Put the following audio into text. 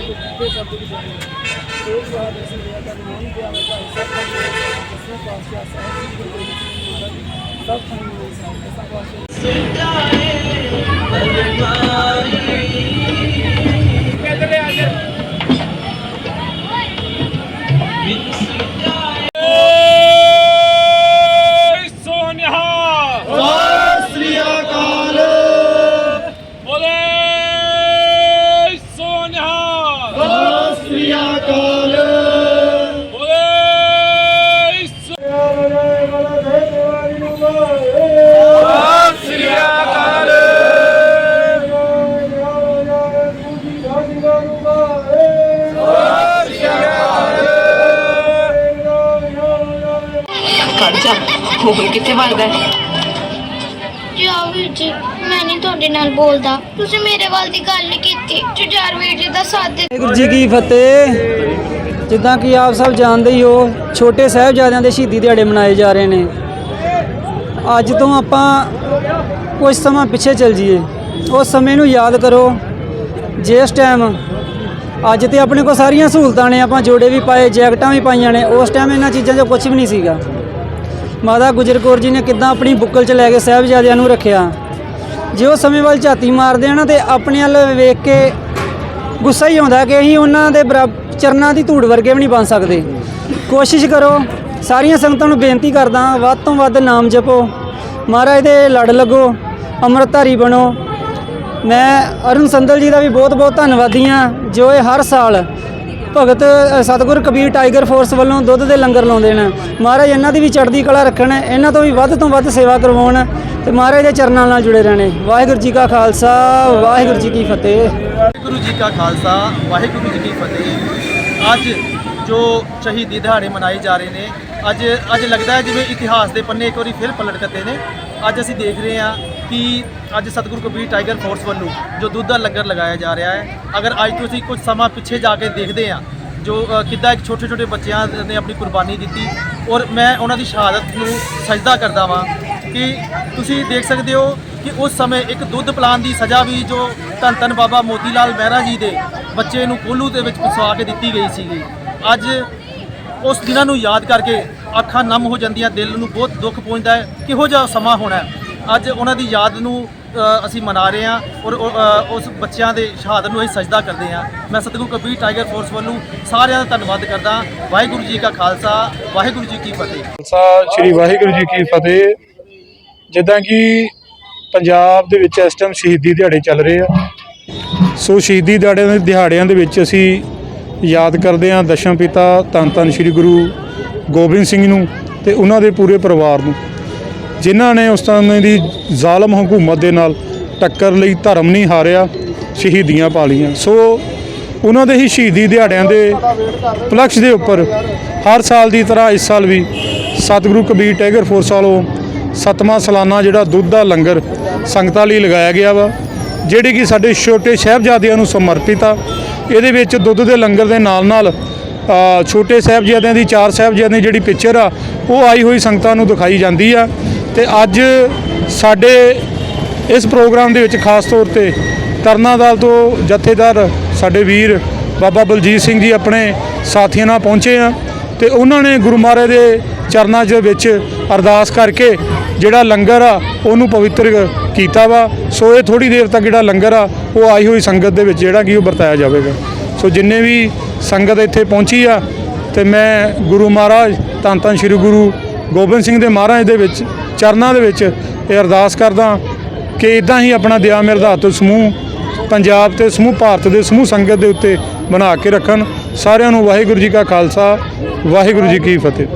ਦੇ ਸਭ ਤੋਂ ਜਾਣੀ ਇਹ ਬਾਤ ਇਸ ਲਈ ਕਰਨ ਹੋਣ ਦੀ ਆਵਾਜ਼ ਹੈ ਸਭ ਤੋਂ ਸਭ ਤੋਂ ਆਸਾਨ ਹੈ ਸਭ ਤੋਂ ਖੜ ਜਾ। ਹੋਰ ਕਿੱਥੇ ਵੱਜਦਾ ਹੈ? ਜਾਓ ਵੀਰ ਜੀ ਮੈਂ ਨਹੀਂ ਤੁਹਾਡੇ ਨਾਲ ਬੋਲਦਾ। ਤੁਸੀਂ ਮੇਰੇ ਵੱਲ ਦੀ ਗੱਲ ਨਹੀਂ ਕੀਤੀ। ਜੁਝਾਰ ਵੀਰ ਜੀ ਦਾ ਸਾਥ ਦੇ ਵਾਹਿਗੁਰੂ ਜੀ ਕੀ ਫਤਿਹ। ਜਿੱਦਾਂ ਕਿ ਆਪ ਸਭ ਜਾਣਦੇ ਹੀ ਹੋ ਛੋਟੇ ਸਾਹਿਬਜ਼ਾਦਿਆਂ ਦੇ ਸ਼ਹੀਦੀ ਦਿਹਾੜੇ ਮਨਾਏ ਜਾ ਰਹੇ ਨੇ। ਅੱਜ ਤੋਂ ਆਪਾਂ ਕੁਝ ਸਮਾਂ ਪਿੱਛੇ ਚੱਲ ਜਾਈਏ। ਉਸ ਸਮੇਂ ਨੂੰ ਯਾਦ ਕਰੋ। ਜਿਸ ਟਾਈਮ ਅੱਜ ਤੇ ਆਪਣੇ ਕੋਲ ਸਾਰੀਆਂ ਸਹੂਲਤਾਂ ਨੇ ਆਪਾਂ ਜੋੜੇ ਵੀ ਪਾਏ ਜੈਕਟਾਂ ਵੀ ਪਾਈਆਂ ਨੇ ਉਸ ਟਾਈਮ ਇਹਨਾਂ ਚੀਜ਼ਾਂ 'ਚ ਕੁਝ ਵੀ ਨਹੀਂ ਸੀਗਾ। ਮਾਤਾ ਗੁਜਰ ਕੌਰ ਜੀ ਨੇ ਕਿੱਦਾਂ ਆਪਣੀ ਬੁੱਕਲ 'ਚ ਲੈ ਕੇ ਸਾਹਿਬਜ਼ਾਦਿਆਂ ਨੂੰ ਰੱਖਿਆ? ਜੇ ਉਹ ਸਮੇਂ ਵੱਲ ਝਾਤੀ ਮਾਰਦੇ ਆ ਨਾ ਤੇ ਆਪਣੇ ਵੱਲ ਵੇਖ ਕੇ ਗੁੱਸਾ ਹੀ ਆਉਂਦਾ ਕਿ ਅਸੀਂ ਉਹਨਾਂ ਦੇ ਬਰਾਬ- ਚਰਨਾਂ ਦੀ ਧੂੜ ਵਰਗੇ ਵੀ ਨਹੀਂ ਬਣ ਸਕਦੇ। ਕੋਸ਼ਿਸ਼ ਕਰੋ, ਸਾਰੀਆਂ ਸੰਗਤਾਂ ਨੂੰ ਬੇਨਤੀ ਕਰਦਾ ਵੱਧ ਤੋਂ ਵੱਧ ਨਾਮ ਜਪੋ। ਮਹਾਰਾਜ ਦੇ ਲੜ ਲੱਗੋ, ਅੰਮ੍ਰਿਤਧਾਰੀ ਬਣੋ। ਮੈਂ ਅਰੁਣ ਸੰਦਲ ਜੀ ਦਾ ਵੀ ਬਹੁਤ ਬਹੁਤ ਧੰਨਵਾਦੀ ਹਾਂ, ਜੋ ਇਹ ਹਰ ਸਾਲ ਭਗਤ ਅ, ਸਤਿਗੁਰ ਕਬੀਰ ਟਾਈਗਰ ਫੋਰਸ ਵੱਲੋਂ ਦੁੱਧ ਦੇ ਲੰਗਰ ਲਾਉਂਦੇ ਨੇ। ਮਹਾਰਾਜ ਇਹਨਾਂ ਦੀ ਵੀ ਚੜ੍ਹਦੀ ਕਲਾ ਰੱਖਣ ਇਹਨਾਂ ਤੋਂ ਵੀ ਵੱਧ ਤੋਂ ਵੱਧ ਸੇਵਾ ਕਰਵਾਉਣ ਤੇ ਮਹਾਰਾਜ ਦੇ ਚਰਨਾਂ ਨਾਲ ਜੁੜੇ ਰਹਿਣੇ। ਵਾਹਿਗੁਰੂ ਜੀ ਕਾ ਖਾਲਸਾ ਵਾਹਿਗੁਰੂ ਜੀ ਕੀ ਫਤਿਹ। ਵਾਹਿਗੁਰੂ ਜੀ ਕਾ ਖਾਲਸਾ ਵਾਹਿਗੁਰੂ ਜੀ ਕੀ ਫਤਿਹ। ਅੱਜ ਜੋ ਸ਼ਹੀਦੀ ਦਿਹਾੜੇ ਮਨਾਏ ਜਾ ਰਹੇ ਨੇ ਅੱਜ ਅੱਜ ਲੱਗਦਾ ਹੈ ਜਿਵੇਂ ਇਤਿਹਾਸ ਦੇ ਪੰਨੇ ਇੱਕ ਵਾਰੀ ਫਿਰ ਪਲਟ ਕਰਦੇ ਨੇ। ਅੱਜ ਅਸੀਂ ਦੇਖ ਰਹੇ ਹਾਂ ਕਿ ਅੱਜ ਸਤਿਗੁਰੂ ਕਬੀਰ ਟਾਈਗਰ ਫੋਰਸ ਵੱਲੋਂ ਜੋ ਦੁੱਧ ਦਾ ਲੰਗਰ ਲਗਾਇਆ ਜਾ ਰਿਹਾ ਹੈ, ਅਗਰ ਅੱਜ ਤੁਸੀਂ ਅਸੀਂ ਕੁਝ ਸਮਾਂ ਪਿੱਛੇ ਜਾ ਕੇ ਦੇਖਦੇ ਹਾਂ, ਜੋ ਕਿੱਦਾਂ ਇੱਕ ਛੋਟੇ ਛੋਟੇ ਬੱਚਿਆਂ ਨੇ ਆਪਣੀ ਕੁਰਬਾਨੀ ਦਿੱਤੀ, ਔਰ ਮੈਂ ਉਹਨਾਂ ਦੀ ਸ਼ਹਾਦਤ ਨੂੰ ਸਜਦਾ ਕਰਦਾ ਵਾਂ ਕਿ ਤੁਸੀਂ ਦੇਖ ਸਕਦੇ ਹੋ ਕਿ ਉਸ ਸਮੇਂ ਇੱਕ ਦੁੱਧ ਪਲਾਨ ਦੀ ਸਜ਼ਾ ਵੀ ਜੋ ਧੰਨ ਧੰਨ ਬਾਬਾ ਮੋਤੀ ਲਾਲ ਮਹਿਰਾ ਜੀ ਦੇ ਬੱਚੇ ਨੂੰ ਕੋਲੂ ਦੇ ਵਿੱਚ ਫਸਵਾ ਕੇ ਦਿੱਤੀ ਗਈ ਸੀਗੀ। ਅੱਜ ਉਸ ਦਿਨਾਂ ਨੂੰ ਯਾਦ ਕਰਕੇ ਅੱਖਾਂ ਨਮ ਹੋ ਜਾਂਦੀਆਂ, ਦਿਲ ਨੂੰ ਬਹੁਤ ਦੁੱਖ ਪਹੁੰਚਦਾ ਹੈ। ਕਿਹੋ ਜਿਹਾ ਸਮਾਂ ਹੋਣਾ ਅੱਜ ਉਹਨਾਂ ਦੀ ਯਾਦ ਨੂੰ ਅਸੀਂ ਮਨਾ ਰਹੇ ਹਾਂ ਔਰ ਉਹ, ਉਸ ਬੱਚਿਆਂ ਦੇ ਸ਼ਹਾਦਤ ਨੂੰ ਅਸੀਂ ਸਜਦਾ ਕਰਦੇ ਹਾਂ। ਮੈਂ ਸਤਿਗੁਰੂ ਕਬੀਰ ਟਾਈਗਰ ਫੋਰਸ ਵੱਲੋਂ ਸਾਰਿਆਂ ਦਾ ਧੰਨਵਾਦ ਕਰਦਾ ਵਾਹਿਗੁਰੂ ਜੀ ਕਾ ਖਾਲਸਾ ਵਾਹਿਗੁਰੂ ਜੀ ਕੀ ਫਤਿਹ। ਖਾਲਸਾ ਸ੍ਰੀ ਵਾਹਿਗੁਰੂ ਜੀ ਕੀ ਫਤਿਹ। ਜਿੱਦਾਂ ਕਿ ਪੰਜਾਬ ਦੇ ਵਿੱਚ ਇਸ ਟਾਈਮ ਸ਼ਹੀਦੀ ਦਿਹਾੜੇ ਚੱਲ ਰਹੇ ਆ। ਸੋ ਸ਼ਹੀਦੀ ਦਿਹਾੜਿਆਂ ਦੇ ਦਿਹਾੜਿਆਂ ਦੇ ਵਿੱਚ ਅਸੀਂ ਯਾਦ ਕਰਦੇ ਹਾਂ ਦਸ਼ਮ ਪਿਤਾ ਧੰਨ ਧੰਨ ਸ੍ਰੀ ਗੁਰੂ ਗੋਬਿੰਦ ਸਿੰਘ ਨੂੰ ਤੇ ਉਹਨਾਂ ਦੇ ਪੂਰੇ ਪਰਿਵਾਰ ਨੂੰ। ਜਿਨ੍ਹਾਂ ਨੇ ਉਸ ਸਮੇਂ ਦੀ ਜ਼ਾਲਮ ਹਕੂਮਤ ਦੇ ਨਾਲ ਟੱਕਰ ਲਈ ਧਰਮ ਨਹੀਂ ਹਾਰਿਆ, ਸ਼ਹੀਦੀਆਂ ਪਾ ਲਈਆਂ ਸੋ ਉਹਨਾਂ ਦੇ ਹੀ ਸ਼ਹੀਦੀ ਦਿਹਾੜਿਆਂ ਦੇ ਪਲਕਸ਼ ਦੇ ਉੱਪਰ ਹਰ ਸਾਲ ਦੀ ਤਰ੍ਹਾਂ ਇਸ ਸਾਲ ਵੀ ਸਤਿਗੁਰੂ ਕਬੀਰ ਟਾਈਗਰ ਫੋਰਸ ਵਾਲੋਂ ਸਤਵਾਂ ਸਾਲਾਨਾ ਜਿਹੜਾ ਦੁੱਧ ਦਾ ਲੰਗਰ ਸੰਗਤਾਂ ਲਈ ਲਗਾਇਆ ਗਿਆ ਵਾ, ਜਿਹੜੀ ਕਿ ਸਾਡੇ ਛੋਟੇ ਸਾਹਿਬਜ਼ਾਦਿਆਂ ਨੂੰ ਸਮਰਪਿਤ ਆ। ਇਹਦੇ ਵਿੱਚ ਦੁੱਧ ਦੇ ਲੰਗਰ ਦੇ ਨਾਲ ਨਾਲ ਛੋਟੇ ਸਾਹਿਬਜ਼ਾਦਿਆਂ ਦੀ, ਚਾਰ ਸਾਹਿਬਜ਼ਾਦਿਆਂ ਦੀ ਜਿਹੜੀ ਪਿਕਚਰ ਆ, ਉਹ ਆਈ ਹੋਈ ਸੰਗਤਾਂ ਨੂੰ ਦਿਖਾਈ ਜਾਂਦੀ ਆ। ਤੇ ਅੱਜ ਸਾਡੇ ਇਸ ਪ੍ਰੋਗਰਾਮ ਦੇ ਵਿੱਚ ਖਾਸ ਤੌਰ ਤੇ ਤਰਨਾ ਦਲ ਤੋਂ ਜਥੇਦਾਰ ਸਾਡੇ ਵੀਰ ਬਾਬਾ ਬਲਜੀਤ ਸਿੰਘ ਜੀ ਆਪਣੇ ਸਾਥੀਆਂ ਨਾਲ ਪਹੁੰਚੇ ਆ ਤੇ ਉਹਨਾਂ ਨੇ ਗੁਰੂ ਮਹਾਰਾਜ ਦੇ ਚਰਨਾਂ ਦੇ ਵਿੱਚ ਅਰਦਾਸ ਕਰਕੇ ਜਿਹੜਾ ਲੰਗਰ ਆ ਉਹਨੂੰ ਪਵਿੱਤਰ ਕੀਤਾ ਵਾ। ਸੋ ਇਹ ਥੋੜੀ ਦੇਰ ਤੱਕ ਜਿਹੜਾ ਲੰਗਰ ਆ, ਉਹ ਆਈ ਹੋਈ ਸੰਗਤ ਦੇ ਵਿੱਚ ਜਿਹੜਾ ਕਿ ਉਹ ਵਰਤਾਇਆ ਜਾਵੇਗਾ। ਸੋ ਜਿੰਨੇ ਵੀ ਸੰਗਤ ਇੱਥੇ ਪਹੁੰਚੀ ਆ, ਤੇ ਮੈਂ ਗੁਰੂ ਮਹਾਰਾਜ ਧੰਨ ਧੰਨ ਸ੍ਰੀ ਗੁਰੂ ਗੋਬਿੰਦ ਸਿੰਘ ਦੇ ਮਹਾਰਾਜ ਦੇ ਵਿੱਚ ਚਰਨਾਂ ਦੇ ਵਿੱਚ ਇਹ ਅਰਦਾਸ ਕਰਦਾ ਕਿ ਇਦਾਂ ਹੀ ਆਪਣਾ ਦਿਆ ਮਿਰਦਾਤ ਸਮੂਹ ਪੰਜਾਬ ਤੇ ਸਮੂਹ ਭਾਰਤ ਦੇ ਸਮੂਹ ਸੰਗਤ ਦੇ ਉੱਤੇ ਬਣਾ ਕੇ ਰੱਖਣ। ਸਾਰਿਆਂ ਨੂੰ ਵਾਹਿਗੁਰੂ ਜੀ ਕਾ ਖਾਲਸਾ, ਵਾਹਿਗੁਰੂ ਜੀ ਕੀ ਫਤਿਹ।